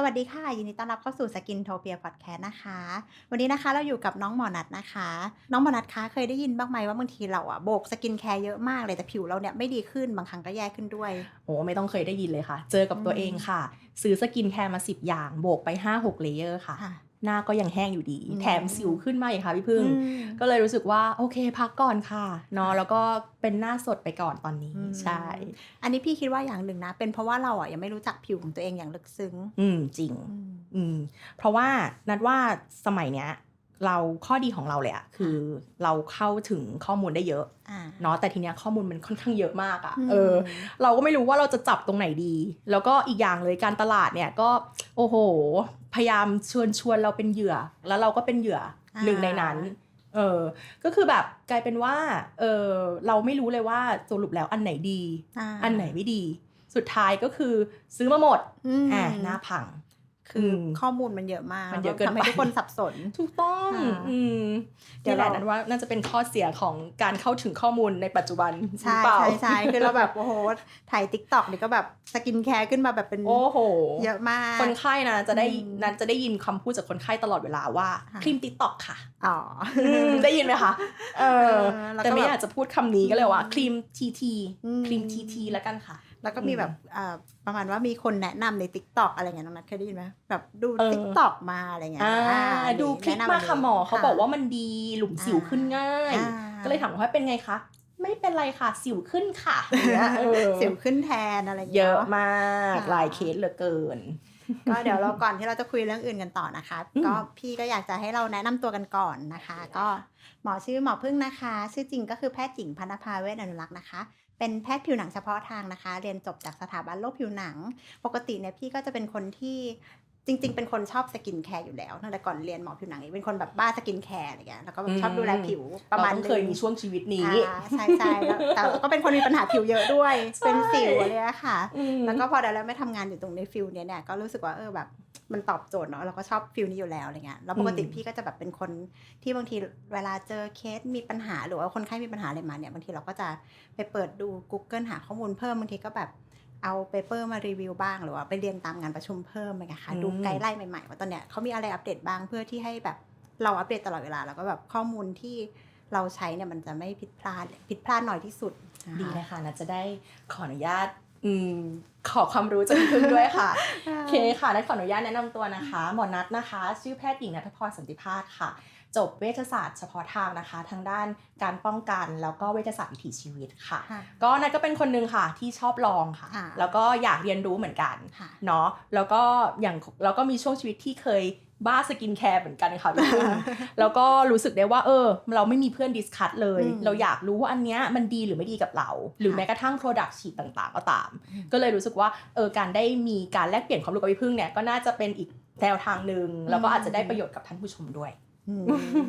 สวัสดีค่ะ ยินดีต้อนรับเข้าสู่สกินโทเปียพอดแคสต์นะคะ วันนี้นะคะเราอยู่กับน้องหมอนัทนะคะ น้องหมอนัทคะเคยได้ยินบ้างไหมว่าบางทีเราอะโบกสกินแคร์เยอะมากเลยแต่ผิวเราเนี่ยไม่ดีขึ้นบางครั้งก็แย่ขึ้นด้วย โอ้ไม่ต้องเคยได้ยินเลยค่ะ เจอกับตัวเองค่ะ ซื้อสกินแคร์มาสิบอย่าง โบกไป 5 6เลเยอร์ค่ะค่ะ หน้าก็ยังแห้งอยู่ดีอืมแถมสิวขึ้นมาอีกค่ะพี่พึ่งอืมก็เลยรู้สึกว่าโอเคพักก่อนค่ะเนาะแล้วก็เป็นหน้าสดไปก่อนตอนนี้อืมใช่ อันนี้พี่คิดว่าอย่างหนึ่งนะ เป็นเพราะว่าเราอะยังไม่รู้จักผิวของตัวเองอย่างลึกซึ้ง อืมจริง อืมอืมเพราะว่านัดว่าสมัยเนี้ย เราข้อดีของเราเลยอะคือเราเข้าถึงข้อมูลได้เยอะอ่าเนาะแต่ทีเนี้ยข้อมูลมันค่อนข้างเยอะมากอะมเออ เราก็ไม่รู้ว่าเราจะจับตรงไหนดี แล้วก็อีกอย่างเลยการตลาดเนี่ยก็โอ้โห พยายามชวนชวนเราเป็นเหยื่อ แล้วเราก็เป็นเหยื่ออาหนึ่งในนั้นเออก็คือแบบกลายเป็นว่าเออเราไม่รู้เลยว่าสรุปแล้วอันไหนดีาอันไหนไม่ดี สุดท้ายก็คือซื้อมาหมดอืมอ่าหน้าพัง คืออมข้อมูลมันเยอะมากมันเยอะเกินทำให้ไปทุกคนสับสนถูกต้องอ่าอืมเดี๋ยวนี่แหละเรานั้นว่าน่าจะเป็นข้อเสียของการเข้าถึงข้อมูลในปัจจุบันหรืใช่อเปล่าใช่ใช่คือเราแบบโอ้โหถ่ายติ๊กต็อกนี่ก็แบบสกินแคร์ขึ้นมาแบบเป็นโอ้โห เยอะมาก คนไข้นะจะได้อืมนั้นจะได้ยินคำพูดจากคนไข้ตลอดเวลาว่าค่ะครีมติ๊กต็อกค่ะอ๋อได้ยินไหมคะเออเออแล้วก็แต่ไม่แบบอยากจะพูดคำนี้ก็เลยว่าอืมครีมทีทีอืมครีมทีทีแล้วกันค่ะ แล้วก็มีแบบเอ่อประมาณว่ามีคนแนะนำใน t ิ k t o k อะไรเงี้ยน้องนัทเคยได้ยินไหมแบบดูเออ t ิ k t o k มาอะไรเงี้ยอ่าอ่าดูคลิปแนะนำมาค่ะหมอเขาะบอกว่ามันดีหลุมสิวขึ้นง่ายอ่าก็เลยถามว่าเป็นไงคะไม่เป็นไรค่ะ สิวขึ้นค่ะอย่างเงี้ยเออสิวขึ้นแทนอะไรเงี้ยเยอะนมากค่ะหลายเคสเหลือเกิน ก็เดี๋ยวเราก่อนที่เราจะคุยเรื่องอื่นกันต่อนะคะอืมก็พี่ก็อยากจะให้เราแนะนำตัวกันก่อนนะคะ ก็หมอชื่อหมอพึ่งนะคะ ชื่อจริงก็คือแพทย์หญิงพนภาเวชอนุรักษ์นะคะ เป็นแพทย์ผิวหนังเฉพาะทางนะคะ เรียนจบจากสถาบันโรคผิวหนัง ปกติเนี่ยพี่ก็จะเป็นคนที่จริง ๆ เป็นคนชอบสกินแคร์อยู่แล้วตั้งแต่ก่อนเรียนหมอผิวหนังเป็นคนแบบบ้าสกินแคร์อะไรเงี้ยแล้วก็แบบชอบดูแลผิวประมาณเต้องนึเคยงมีช่วงชีวิตนี้อ่าใช่ใช่แล้วแต่ก็เป็นคนมีปัญหาผิวเยอะด้วยใช่เป็นสิวอะไรเงี้ยค่ะอืมแล้วก็พอได้แล้วไม่ทำงานอยู่ตรงในฟิลเนี้ยเนี่ยก็รู้สึกว่าเออแบบ มันตอบโจทย์เนาะเราก็ชอบฟิลนี้อยู่แล้วอะไรเงี้ยแล้วปกติอืมพี่ก็จะแบบเป็นคนที่บางทีเวลาเจอเคสมีปัญหาหรือว่าคนไข้มีปัญหาอะไรมาเนี่ยบางทีเราก็จะไปเปิดดู Google หาข้อมูลเพิ่มบางทีก็แบบเอาเปเปอร์มารีวิวบ้างหรือว่าไปเรียนตามงานประชุมเพิ่มอะไรเงี้ยค่ะดูไกด์ไลน์ใหม่ๆว่าตอนเนี้ยเขามีอะไรอัปเดตบ้างเพื่อที่ให้แบบเราอัปเดตตลอดเวลาแล้วก็แบบข้อมูลที่เราใช้เนี่ยมันจะไม่ผิดพลาดผิดพลาดน้อยที่สุดนะคะดีเลยค่ะนะจะได้ขออนุญาตอืม ขอความรู้จากพี่พึ่งด้วยค่ะโอเคค่ะนัดขออนุญาตแนะนำตัวนะคะ หมอนัทนะคะ ชื่อแพทย์หญิงนัทพรสันติพาสค่ะ จบเวชศาสตร์เฉพาะทางนะคะ ทางด้านการป้องกันแล้วก็เวชศาสตร์วิถีชีวิตค่ะค่ะก็นัทก็เป็นคนหนึงค่ะที่ชอบลองค่ะค่ะ แล้วก็อยากเรียนรู้เหมือนกันค่ะเนาะแล้วก็อย่างแล้วก็มีช่วงชีวิตที่เคย บ้าสกินแคร์เหมือนกันค่ะพี่พึ่งแล้วก็รู้สึกได้ว่าเออ เราไม่มีเพื่อนดิสคัตเลยอืมเราอยากรู้ว่าอันเนี้ยมันดีหรือไม่ดีกับเรา หรือค่ะแม้กระทั่ง Product ฉีดต่างๆ ก็ตามอืมก็เลยรู้สึกว่าเออการได้มีการแลกเปลี่ยนความรู้กับพี่พึ่งเนี่ยก็น่าจะเป็นอีกแนวทางหนึ่งแล้วก็อาจจะได้ประโยชน์กับท่านผู้ชมด้วยอืม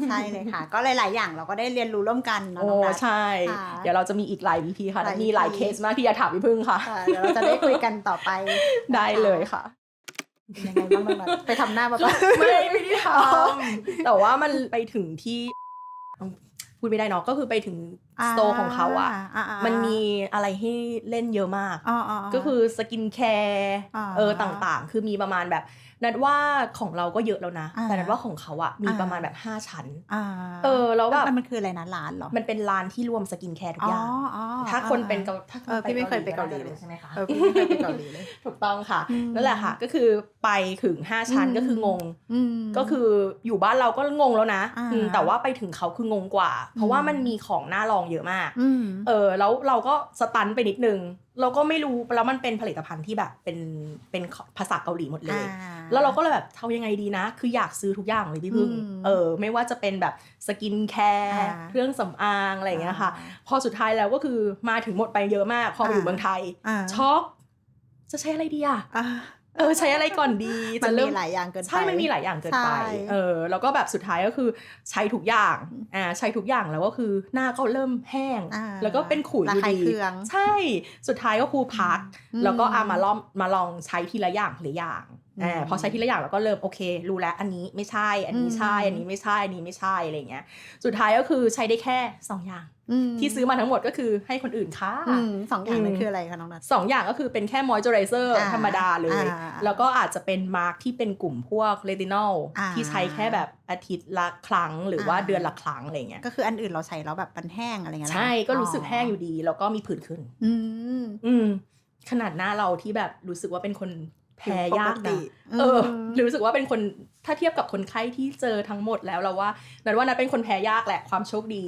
ใช่เลยค่ะ ก็หลาย ๆ อย่างเราก็ได้เรียนรู้ร่วมกันเนาะโอ้น้องนัทใช่ค่ะเดี๋ยวเราจะมีอีกหลาย VP ค่ะหลายมีหลาย VP เคสมากที่อยากถามพี่พึ่งค่ะค่ะ เดี๋ยวเราจะได้คุยกันต่อไป ได้เลยค่ะ เป็นยังไงบ้างน้องนัทไปทำหน้ามาปะไม่ไม่ได้ทำแต่ว่ามันไปถึงที่พูดไม่ได้เนาะก็คือไปถึงสโตร์ของเขาอะอ่าๆมันมีอะไรให้เล่นเยอะมากอ๋อๆๆก็คือสกินแคร์อ่าเออต่างๆ คือมีประมาณแบบ นัดว่าของเราก็เยอะแล้วนะอ่าแต่นัดว่าของเขาอะมีอ่าประมาณแบบ 5 ชั้นอ่าเออแล้วแบบมันคืออะไรนะร้านเหรอ มันเป็นร้านที่รวมสกินแคร์ทุกอย่างอ๋อถ้าคนเป็นเกาถ้าเออพี่ไม่เคยไปเกาหลีน่เลยใช่ไหมคะเออพี่ไม่เคยไปเกาหลีเลยถูกต้องค่ะอืมนั่นแหละค่ะ ก็คือไปถึง 5 ชั้นอืมก็คืองงอืมก็คืออยู่บ้านเราก็งงแล้วนะอ่าอืมแต่ว่าไปถึงเขาคืองงกว่า เพราะว่าอืมมันมีของน่าลองเยอะมากอืมเออแล้วเราก็สตันไปนิดนึง เราก็ไม่รู้แล้วมันเป็นผลิตภัณฑ์ที่แบบเป็นเป็นภาษาเกาหลีหมดเลยอ่าแล้วเราก็เลยแบบทำยังไงดีนะ คืออยากซื้อทุกอย่างเลยพี่พึ่งอืมเออไม่ว่าจะเป็นแบบสกินแคร์อ่าเครื่องสำอางอะไรอย่างเงี้ยค่ะอ่าพอสุดท้ายแล้วก็คือมาถึงหมดไปเยอะมากพอมาอยู่อ่าเมืองไทยอ่าช็อกจะใช้อะไรดีอะอ่า เออใช้อะไรก่อนดีมัจะนเริ่มีมหลายอย่างเกินไปใช่มันมีหลายอย่างเกินไปใช่เออแล้วก็แบบสุดท้ายก็คือใช้ทุกอย่างอ่าใช้ทุกอย่างแล้วก็คือหน้าก็เริ่มแห้งอ่าแล้วก็เป็นขุยอยู่ระคายดีเคืองใช่สุดท้ายก็ครูพักอืมแล้วก็เอามาลองมาลองใช้ทีละอย่างทีละอย่าง อือ่าพอใช้ทีละอย่างเราก็เริ่มโอเค รู้แล้วอันนี้ไม่ใช่ อันนี้ใช่อืมอันนี้ไม่ใช่ อันนี้ไม่ใช่อะไรเงี้ย สุดท้ายก็คือใช้ได้แค่สองอย่างมที่ซื้อมาทั้งหมดก็คือให้คนอื่นค่ะอืมสองอย่างนั้นอืมคืออะไรคะน้องนัทสองอย่างก็คือเป็นแค่มอยเจอไรเซอร์อ่าธรรมดาเลยอ่าแล้วก็อาจจะเป็นมาร์กที่เป็นกลุ่มพวกเรตินอลอ่าที่ใช้แค่แบบอาทิตย์ละครั้งหรือว่าอ่าเดือนละครั้งอะไรเงี้ยก็คืออันอื่นเราใช้แล้วแบบมันแห้งอะไรเงี้ยเหรอใช่ก็รู้สึกแห้งอยู่ดี แล้วก็มีผื่นขึ้น อืมอืมขนาดหน้าเราที่แบบรู้สึกว่าเป็นคน แพ้ยากปตินะเออรู้สึกว่าเป็นคนถ้าเทียบกับคนไข้ที่เจอทั้งหมดแล้วเราว่านัดว่านัดเป็นคนแพ้ยากแหละความโชคดี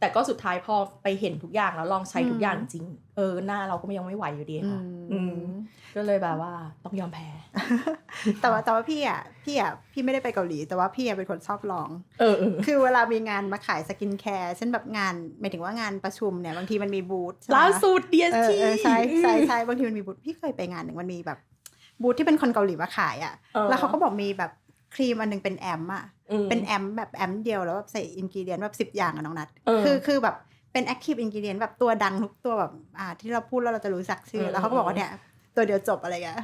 แต่ก็สุดท้ายพอไปเห็นทุกอย่างแล้วลองใช้ทุกอย่างจริง เออหน้าเราก็ยังไม่ไหวอยู่ดีอืค่ะมอืมก็เลยแบบว่าต้องยอมแพ้ แต่ว่าแต่ว่าพี่อะพี่อะพี่ไม่ได้ไปเกาหลี แต่ว่าพี่อะเป็นคนชอบลอง เออเออคือเวลามีงานมาขายสกินแคร์เช่นแบบงานหมายถึงว่างานประชุมเนี่ยบางทีมันมีบูธใช่ไหมล่าสุดเออ DST เออใช่ใช่ใช่บางทีมันมีบูธพี่เคยไปงานหนึ่งมันมีแบบ บูธที่เป็นคนเกาหลีมาขายอะออแล้วเขาก็บอกมีแบบครีมอันหนึงเป็นแอมอะอืมเป็นแอมแบบแอมเดียวแล้วแบบใส่อินกิเดียนแบบสิบอย่างอะน้องนัดเออคือคือแบบเป็นแอคทีฟอินกิเดียนแบบตัวดังทุกตัวแบบอ่าที่เราพูดแล้วเราจะรู้จักชื่อเออแล้วเขาก็บอกว่าเนี่ยตัวเดียวจบอะไรเงี้ย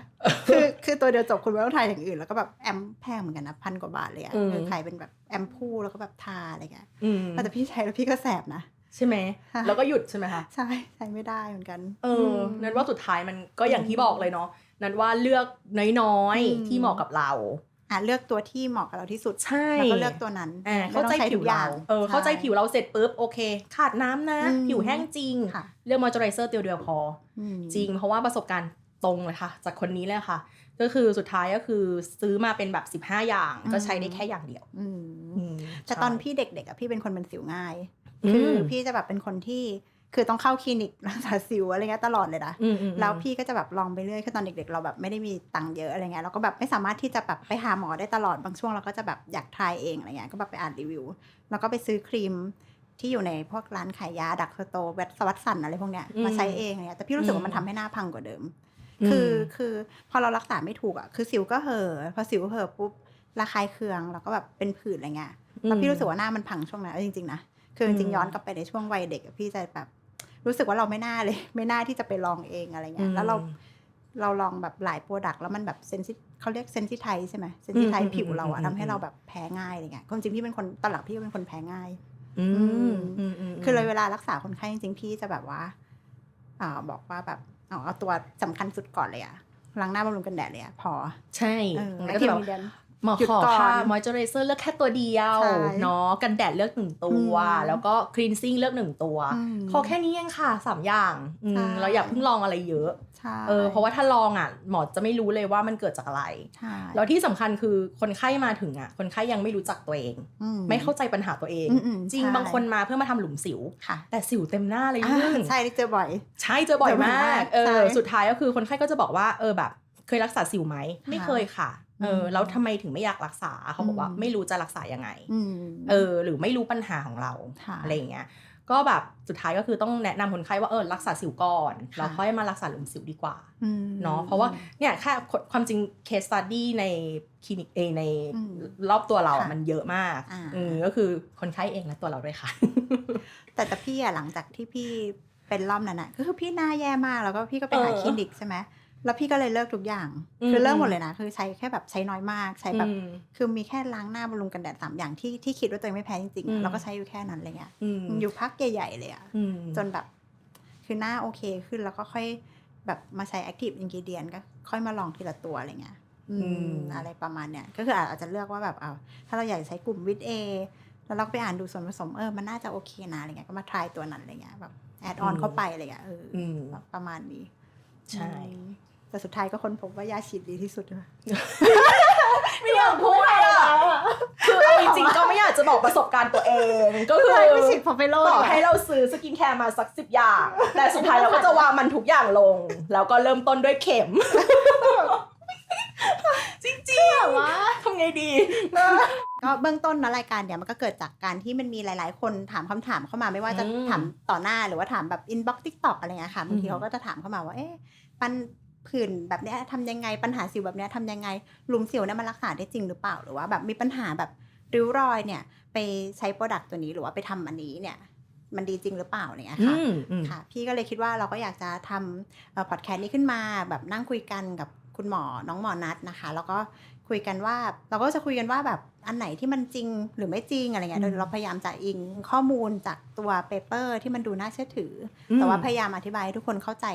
คือคือตัวเดียวจบคุณไม่ต้องทายอย่างอื่น แล้วก็แบบแอมแพงเหมือนกันนะพันกว่าบาทเลยอะอืมคือขายเป็นแบบแอมพูแล้วก็แบบทาอะไรเงี้ยอืมแต่พี่ใช้แล้วพี่ก็แสบนะใช่ไหมค่ะแล้วก็หยุดใช่ไหมคะ ใช่ ใช้ไม่ได้เหมือนกัน เอออมนั้นว่าสุดท้ายมันก็อย่างที่บอกเลยเนาะ นั้นว่าเลือกน้อยอืมๆที่เหมาะกับเราอะเลือกตัวที่เหมาะกับเราที่สุดใช่แล้วก็เลือกตัวนั้นอ่าไม่เข้าต้องใจช้ผิทุวกอย่เราเออเข้าใจช่ผิวเราเสร็จปุ๊บโอเค ขาดน้ำนะอืมผิวแห้งจริงค่ะเลือกมอยเจอไรเซอร์ตัวเดียวพออืมจริง เพราะว่าประสบการณ์ตรงเลยค่ะ จากคนนี้เลยค่ะ ก็คือสุดท้ายก็คือซื้อมาเป็นแบบ 15 อย่างก็ใช้ได้แค่อย่างเดียวอืมอืมแต่ตอนใช่พี่เด็กๆอะพี่เป็นคนเป็นสิวง่ายอืมคือพี่จะแบบเป็นคนที่ คือต้องเข้าคลินิกรักษาสิวอะไรเงี้ยตลอดเลยนะอืมอืมแล้วพี่ก็จะแบบลองไปเรื่อยคือตอนเด็ก ๆ เราแบบไม่ได้มีตังค์เยอะอะไรเงี้ยเราก็แบบไม่สามารถที่จะแบบไปหาหมอได้ตลอดบางช่วงเราก็จะแบบอยากทายเองอะไรเงี้ยก็แบบไปอ่านรีวิว แล้วก็ไปซื้อครีมที่อยู่ในพวกร้านขายยาดักสโตเวทสวัสดสันอะไรพวกเนี้ยมาใช้เองอะไรเงี้ยแต่พี่รู้สึกว่ามันทำให้หน้าพังกว่าเดิม คือคือพอเรารักษาไม่ถูกอะคือสิวก็เห่อะพอสิวเห่อะปุ๊บระคายเคืองแล้วก็แบบเป็นผื่นอะไรเงี้ยแล้วพี่รู้สึกว่าหน้ามันพังช่วงนั้นเอาจริงๆนะคือจริงๆย้อนกลับไปในช่วงวัยเด็กอะพี่จะแบบ รู้สึกว่าเราไม่น่าเลย ไม่น่าที่จะไปลองเองอะไรเงี้ยแล้วเราเราลองแบบหลายโปรดักต์แล้วมันแบบเซนซิเขาเรียกเซนซิไทใช่ไหมเซนซิไทอืมผิวเราอะอืมทำให้เราแบบแพ้ง่ายอะไรเงี้ยความจริงพี่เป็นคนตอนหลังพี่ก็เป็นคนแพ้ง่ายอืมอืมมคือเลยเวลารักษาคนไข้จริงๆพี่จะแบบว่าอ่าบอกว่าแบบเอาเอาตัวสำคัญสุดก่อนเลยอะล้างหน้าบำรุงกันแดดเลยอะพอ ใช่เออมันแล้วก็ทีจะแบบมีเดน หมอหยุดขอก่อนค่ะมอยเจอไรเซอร์เลือกแค่ตัวเดียวใช่เนาะกันแดดเลือกหนึ่งตัวอืมแล้วก็คลีนซิ่งเลือกหนึ่งตัวอืมขอแค่นี้เองค่ะสามอย่างอืมใช่เราอย่าเพิ่งลองอะไรเยอะใช่เออเพราะว่าถ้าลองอะหมอจะไม่รู้เลยว่ามันเกิดจากอะไรใช่แล้วที่สำคัญคือคนไข้มาถึงอะ คนไข้ยังไม่รู้จักตัวเองอืไม่เข้าใจปัญหาตัวเองอืมอืมจริงใช่บางคนมาเพื่อมาทำหลุมสิวค่ะแต่สิวเต็มหน้าเลยอ่านึ่งใช่เจอบ่อย ใช่เจอบ่อยเจอบ่อยมามากกเอใช่อสุดท้ายก็คือคนไข้ก็จะบอกว่าเออแบบ เคยรักษาสิวไหมไม่เคยค่ะเอออืมแล้วทำไมถึงไม่อยากรักษาเขาบอกว่าอืมไม่รู้จะรักษายังไงอืมเออ หรือไม่รู้ปัญหาของเราค่ะอะไรอย่างเงี้ยก็แบบสุดท้ายก็คือต้องแนะนำคนไข้ว่าเออรักษาสิวก่อนค่ะแล้วค่อยมารักษาหลุมสิวดีกว่าอืมเนาะเพราะว่าเนี่ยแค่ความจริงเคสตัดดี้ในคลินิกเองในอืมรอบตัวเราอะค่ะมันเยอะมากอ่าอืมก็คือคนไข้เองและตัวเราด้วยค่ะ แต่แต่พี่อะหลังจากที่พี่เป็นรอบนั้นอะก็คือพี่หน้าแย่มากแล้วก็พี่ก็ไปหาเออคลินิกใช่ไหม แล้วพี่ก็เลยเลิกทุกอย่างอืมคือเลิกหมดเลยนะคือใช้แค่แบบใช้น้อยมากใช้แบบอืมคือมีแค่ล้างหน้าบำรุงกันแดดสามอย่างที่ที่คิดว่าตัวเองไม่แพ้จริงๆอือะมเราก็ใช้อยู่แค่นั้นอะไรเงี้ยอืมอยู่พักใหญ่ๆเลยอะอืมจนแบบ คือหน้าโอเคขึ้นแล้วก็ค่อยแบบมาใช้ active ingredient ก็ค่อยมาลองทีละตัวอะไรเงี้ยอืมอะไรประมาณเนี้ยก็คืออาจจะเลือกว่าแบบเอาถ้าเราอยากใช้กลุ่มวิตเอแล้วเราก็ไปอ่านดูส่วนผสมเออมันน่าจะโอเคนะอะไรเงี้ยก็มาทายตัวนั้นอะไรเงี้ยแบบแอดออนอืมเข้าไปอะไรเงี้ยเออออืมแบบประมาณนี้ใช่อืม แต่สุดท้ายก็ค้นพบว่ายาฉีดดีที่สุดเลยไม่อยากพูดเลยอะคือเอาจริงๆก็ไม่อยากจะบอกประสบการณ์ตัวเอง ก็คือไม่ฉีดพอไปโลต่อดให้เราซื้อสกินแคร์มาสักสิบอย่าง แต่สุดท้ายเราก็จะวางมันทุกอย่างลง แล้วก็เริ่มต้นด้วยเข็ม จริงๆว่าทำไงดีก็เบื้องต้นนะรายการเนี่ยมันก็เกิดจากการที่มันมีหลาย ๆ คนถามคำถามเข้ามาไม่ว่าจะอืมถามต่อหน้าหรือว่าถามแบบอินบ็อกซ์ทิกตอกอะไรเงี้ยค่ะบางทีอืมเขาก็จะถามเข้ามาว่าเอ๊ะปัญ ผื่นแบบเนี้ยทำยังไงปัญหาสิวแบบเนี้ยทำยังไงหลุมสิวเนี่ยมันรักษาได้จริงหรือเปล่าหรือว่าแบบมีปัญหาแบบริ้วรอยเนี่ย ไปใช้โปรดักต์ตัวนี้หรือว่าไปทำอันนี้เนี่ย มันดีจริงหรือเปล่าเนี่ยอืค่ะมอืมค่ะ พี่ก็เลยคิดว่าเราก็อยากจะทำพอดแคสต์นี้ขึ้นมา แบบนั่งคุยกันกับคุณหมอน้องหมอนัดนะคะ แล้วก็ คุยกันว่า เราก็จะคุยกันว่าแบบอันไหนที่มันจริงหรือไม่จริงอะไรเงี้ยอืมโดยเราพยายามจะอิงข้อมูลจากตัวเปเปอร์ที่มันดูน่าเชื่อถืออมแต่ว่าพยายามอธิบายให้ทุกคนเข้าใจ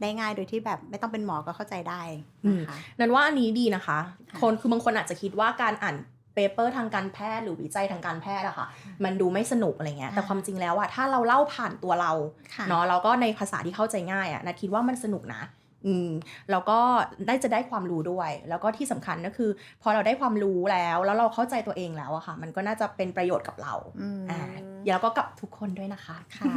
ได้ง่ายโดยที่แบบไม่ต้องเป็นหมอก็เข้าใจได้นะคะนันว่าอันนี้ดีนะคะค่ะคนคือบางคนอาจจะคิดว่าการอ่านเปเปอร์ทางการแพทย์หรือวิจัยทางการแพทย์อะค่ะ มันดูไม่สนุกอะไรเงี้ยอ่าแต่ความจริงแล้วอะถ้าเราเล่าผ่านตัวเราค่ะเนาะแล้วก็ในภาษาที่เข้าใจง่ายอะนัดคิดว่ามันสนุกนะ อืมแล้วก็ได้จะได้ความรู้ด้วย แล้วก็ที่สำคัญก็คือ พอเราได้ความรู้แล้ว แล้วเราเข้าใจตัวเองแล้วอะค่ะ มันก็น่าจะเป็นประโยชน์กับเราอืม อ่าแล้วก็กับทุกคนด้วยนะคะค่ะ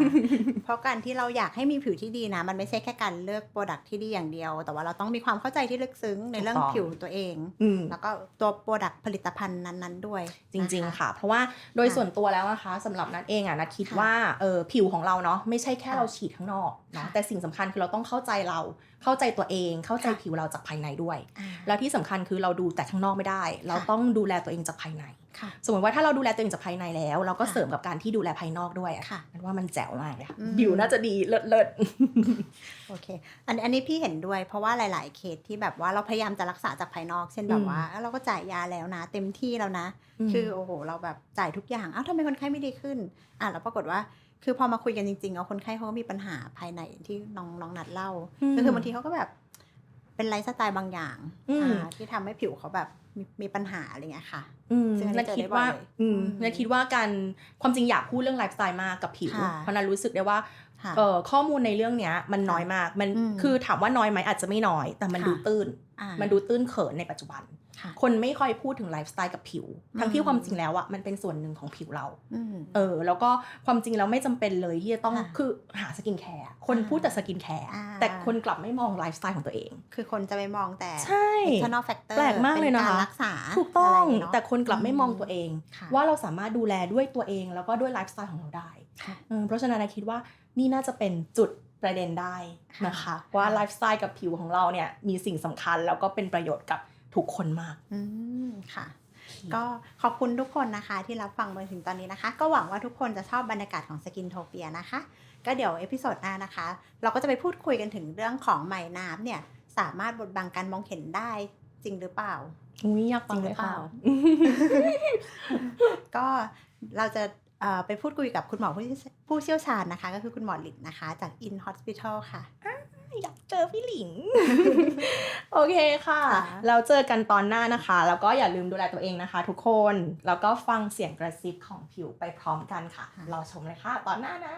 เพราะการที่เราอยากให้มีผิวที่ดีนะ มันไม่ใช่แค่การเลือกโปรดักที่ดีอย่างเดียว แต่ว่าเราต้องมีความเข้าใจที่ลึกซึ้งในเรื่องถูกต้องผิวตัวเองอืมแล้วก็ตัวโปรดักผลิตภัณฑ์นั้นๆด้วย จริงนๆค่ะ เพราะว่าโดยส่วนตัวแล้วนะคะสำหรับนัดเองอะนัดคิดค่ะว่าเออผิวของเราเนาะไม่ใช่แค่ค่ะเราฉีดข้างนอกเนาะค่ะแต่สิ่งสำคัญคือเราต้องเข้าใจเราเข้าใจตัวเอง เข้าใจค่ะผิวเราจากภายในด้วยอ่าแล้วที่สำคัญคือเราดูแต่ข้างนอกไม่ได้ เราค่ะต้องดูแลตัวเองจากภายในค่ะ สมมติว่าถ้าเราดูแลตัวเองจากภายในแล้ว เราก็ค่ะเสริมกับการที่ดูแลภายนอกด้วยอะค่ะนันว่ามันแจ๋วมากเลยค่ะอืมผิวน่าจะดีเลิศเลิศโอเค อันอันนี้พี่เห็นด้วย เพราะว่าหลาย ๆ เคสที่แบบว่าเราพยายามจะรักษาจากภายนอก เช่นแบบว่าเอ้าเราก็จ่ายยาแล้วนะ เต็มที่แล้วนะ คือโอ้โห เราแบบจ่ายทุกอย่างอ้าวทำไมคนไข้ไม่ดีขึ้น อะแล้วปรากฏว่าคือพอมาคุยกันจริงๆเอาคนไข้เขาก็มีปัญหาภายในที่น้องน้องนัดเล่ามก็คือบางทีเขาก็แบบเป็นไลฟ์สไตล์บางอย่างอืมอ่าที่ทำให้ผิวเขาแบบ มีมีปัญหาอะไรเงี้ยค่ะอืมซึ่งอันนี้นันคิดว่าเจอได้บ่อยอืมอืมนันคิดว่าการความจริงอยากพูดเรื่องไลฟ์สไตล์มากกับผิวค่ะเพราะนันรู้สึกได้ว่าค่ะเอ่อข้อมูลในเรื่องเนี้ยมันน้อยมากมันอืมคือถามว่าน้อยไหมอาจจะไม่น้อย แต่มันค่ะดูตื้นอ่ามันดูตื้นเขินในปัจจุบัน ค่ะคนไม่ค่อยพูดถึงไลฟ์สไตล์กับผิว ทั้งที่อืมความจริงแล้วอะมันเป็นส่วนหนึ่งของผิวเราอืมเออ แล้วก็ความจริงแล้วไม่จำเป็นเลยที่จะต้องค่ะคือหาสกินแคร์คนอ่าพูดแต่สกินแคร์อ่าแต่คนกลับไม่มองไลฟ์สไตล์ของตัวเอง คือคนจะไปมองแต่ใช่ external factor แปลกมากเลยนะคะป็การรักษาถูกต้องะไรเนะแต่คนกลับไม่มองตัวเองค่ะว่าเราสามารถดูแลด้วยตัวเอง แล้วก็ด้วยไลฟ์สไตล์ของเราได้ค่ะเออเพราะฉะนั้นนะคิดว่านี่น่าจะเป็นจุดประเด็นได้นะคะค่ะว่าไลฟ์สไตล์กับผิวของเราเนี่ยมีสิ่งสำคัญแล้วก็เป็นประโยชน์กับ ทุกคนมากอืมค่ะ ก็ขอบคุณทุกคนนะคะ ที่รับฟังมาถึงตอนนี้นะคะ ก็หวังว่าทุกคนจะชอบบรรยากาศของสกินโทเปียนะคะ ก็เดี๋ยวเอพิโซดหน้านะคะ เราก็จะไปพูดคุยกันถึงเรื่องของไหมน้ำเนี่ย สามารถบดบังการมองเห็นได้จริงหรือเปล่าอุ้ยอยากฟังจริงหเลรืยอเปค่ะล่า ก็เราจะเอ่อไปพูดคุยกับคุณหมอผู้ผู้เชี่ยวชาญนะคะ ก็คือคุณหมอหลินนะคะ จาก In Hospital ค่ะ อยากเจอพี่หลิง โอเคค่ะค่ะ เราเจอกันตอนหน้านะคะ แล้วก็อย่าลืมดูแลตัวเองนะคะ ทุกคน แล้วก็ฟังเสียงกระซิบของผิวไปพร้อมกันค่ะรอชมเลยค่ะ ตอนหน้านะ